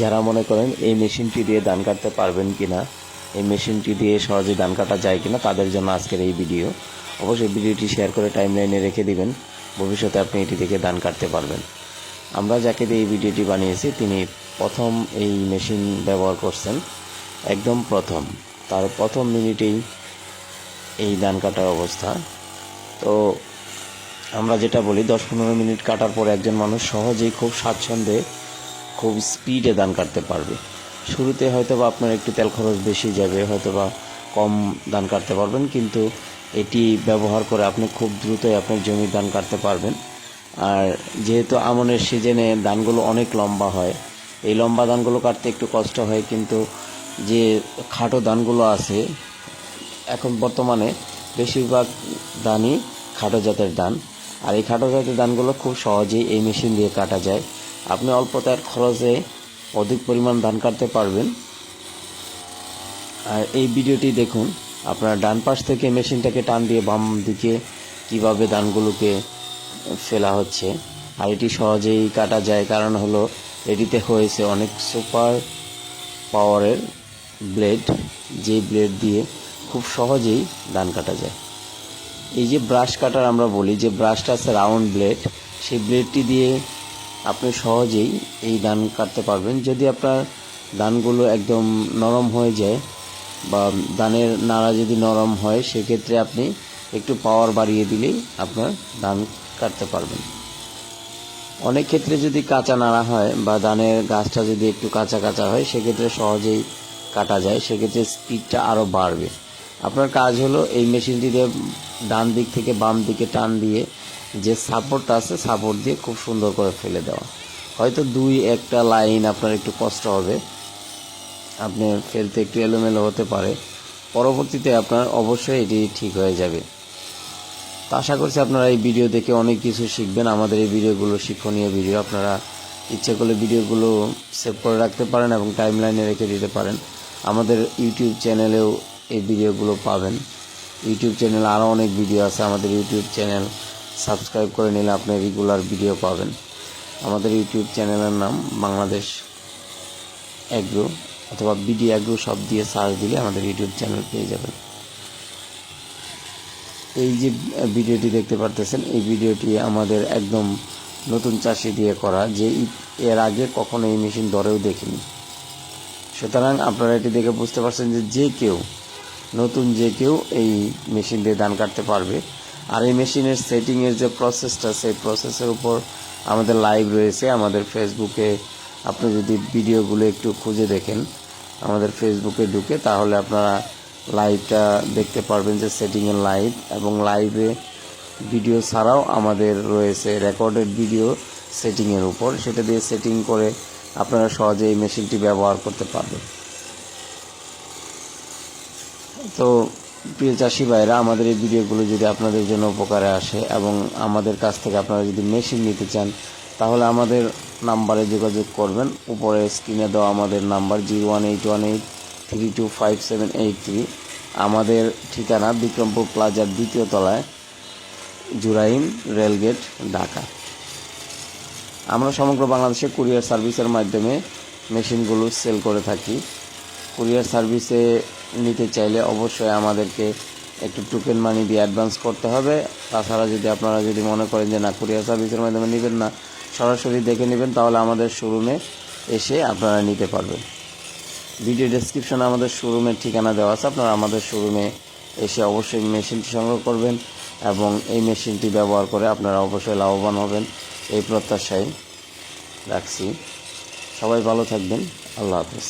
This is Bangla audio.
যারা মনে করেন এই মেশিনটি দিয়ে ধান কাটতে পারবেন কিনা, এই মেশিনটি দিয়ে সহজে ধান কাটা যায় কিনা, তাদের জন্য আজকের এই ভিডিও। অবশ্যই ভিডিওটি শেয়ার করে টাইমলাইনে রেখে দিবেন। ভবিষ্যতে আপনি এটি থেকে ধান কাটতে পারবেন। আমরা যাকে দিয়ে এই ভিডিওটি বানিয়েছি, তিনি প্রথম এই মেশিন ব্যবহার করছেন। একদম প্রথম। তার প্রথম মিনিটেই এই ধান কাটার অবস্থা। তো আমরা যেটা বলি, দশ পনেরো মিনিট কাটার পর একজন মানুষ সহজেই খুব স্বাচ্ছন্দ্যে খুব স্পিডে ধান কাটতে পারবে। শুরুতে হয়তো বা আপনার একটু তেল খরচ বেশি যাবে হয়তো বা কম ধান কাটতে পারবেন, কিন্তু এটি ব্যবহার করে আপনি খুব দ্রুতই আপনার জমির ধান কাটতে পারবেন। আর যেহেতু আমনের সিজনে ধানগুলো অনেক লম্বা হয়, এই লম্বা ধানগুলো কাটতে একটু কষ্ট হয়, কিন্তু যে খাটো ধানগুলো আছে, এখন বর্তমানে বেশিরভাগ ধানই খাটো জাতের ধান। আর এই খাটো জাতের ধানগুলো খুব সহজেই এই মেশিন দিয়ে কাটা যায়। আপনি অল্প তার খরচে অধিক পরিমাণ ধান কাটতে পারবেন। আর এই ভিডিওটি দেখুন, আপনার ডান পাশ থেকে মেশিনটাকে টান দিয়ে বাম দিকে কীভাবে ধানগুলোকে ফেলা হচ্ছে। আর এটি সহজেই কাটা যায়, কারণ হলো এটিতে হয়েছে অনেক সুপার পাওয়ারের ব্লেড, যে ব্লেড দিয়ে খুব সহজেই ধান কাটা যায়। এই যে ব্রাশ কাটার আমরা বলি, যে ব্রাশটা আছে রাউন্ড ব্লেড, সেই ব্লেডটি দিয়ে আপনি সহজেই এই ধান কাটতে পারবেন। যদি আপনার ধানগুলো একদম নরম হয়ে যায় বা ধানের নাড়া যদি নরম হয়, সেক্ষেত্রে আপনি একটু পাওয়ার বাড়িয়ে দিলেই আপনার ধান কাটতে পারবেন। অনেক ক্ষেত্রে যদি কাঁচা নাড়া হয় বা ধানের গাছটা যদি একটু কাঁচা কাঁচা হয়, সেক্ষেত্রে সহজেই কাটা যায়, সেক্ষেত্রে স্পিডটা আরও বাড়বে। আপনার কাজ হলো এই মেশিনটিতে ডান দিক থেকে বাম দিকে টান দিয়ে যে সাপোর্টটা আছে সাপোর্ট দিয়ে খুব সুন্দর করে ফেলে দেওয়া। হয়তো দুই একটা লাইন আপনার একটু কষ্ট হবে। আপনি ফেলতে একটু এলোমেলো হতে পারে। পরবর্তীতে আপনার অবশ্যই এটি ঠিক হয়ে যাবে। তো আশা করছি আপনারা এই ভিডিও দেখে অনেক কিছু শিখবেন। আমাদের এই ভিডিওগুলো শিক্ষণীয় ভিডিও আপনারা ইচ্ছে করলে ভিডিওগুলো সেভ করে রাখতে পারেন এবং টাইম লাইনে রেখে দিতে পারেন। আমাদের ইউটিউব চ্যানেলেও এই ভিডিওগুলো পাবেন। ইউটিউব চ্যানেলে আরও অনেক ভিডিও আছে। আমাদের ইউটিউব চ্যানেল সাবস্ক্রাইব করে নিলে আপনি রেগুলার ভিডিও পাবেন। আমাদের ইউটিউব চ্যানেলের নাম বাংলাদেশ অ্যাগ্রো অথবা বিডি অ্যাগ্রো সব দিয়ে সার্চ দিলে আমাদের ইউটিউব চ্যানেল পেয়ে যাবেন। এই যে ভিডিওটি দেখতে পারতেছেন, এই ভিডিওটি আমাদের একদম নতুন চাষি দিয়ে করা, যে এর আগে কখনো এই মেশিন দরেও দেখিনি। সুতরাং আপনারা এটি দেখে বুঝতে পারছেন যে যে কেউ, নতুন যে কেউ এই মেশিন দিয়ে ধান কাটতে পারবে। আর এই মেশিনের সেটিংয়ের যে প্রসেসটা সেই প্রসেসের উপর আমাদের লাইভ রয়েছে। আমাদের ফেসবুকে আপনি যদি ভিডিওগুলো একটু খুঁজে দেখেন, আমাদের ফেসবুকে ঢুকে, তাহলে আপনারা লাইভটা দেখতে পারবেন যে সেটিংয়ের লাইভ এবং লাইভে ভিডিও ছাড়াও আমাদের রয়েছে রেকর্ডেড ভিডিও সেটিংয়ের উপর। সেটা দিয়ে সেটিং করে আপনারা সহজে এই মেশিনটি ব্যবহার করতে পারবেন। তো প্রিয় চাষি ভাইরা, আমাদের এই ভিডিওগুলো যদি আপনাদের জন্য উপকারে আসে এবং আমাদের কাছ থেকে আপনারা যদি মেশিন নিতে চান, তাহলে আমাদের নাম্বারে যোগাযোগ করবেন। উপরে স্ক্রিনে দেওয়া আমাদের number, zero one eight one eight three two five seven eight three. আমাদের ঠিকানা বিক্রমপুর প্লাজার দ্বিতীয় তলায়, জুরাইন রেলগেট, ঢাকা। আমরা সমগ্র বাংলাদেশে কুরিয়ার সার্ভিসের মাধ্যমে মেশিনগুলো সেল করে থাকি। কুরিয়ার সার্ভিসে নিতে চাইলে অবশ্যই আমাদেরকে একটু টোকেন মানি দিয়ে অ্যাডভান্স করতে হবে। তাছাড়া যদি আপনারা যদি মনে করেন যে না কুরিয়ার সার্ভিসের মাধ্যমে নেবেন না, সরাসরি দেখে নেবেন, তাহলে আমাদের শোরুমে এসে আপনারা নিতে পারবেন। ভিডিও ডেসক্রিপশনে আমাদের শোরুমের ঠিকানা দেওয়া আছে, আপনারা আমাদের শোরুমে এসে অবশ্যই মেশিনটি সংগ্রহ করবেন এবং এই মেশিনটি ব্যবহার করে আপনারা অবশ্যই লাভবান হবেন। এই প্রত্যাশায় রাখছি। সবাই ভালো থাকবেন। আল্লাহ হাফেজ।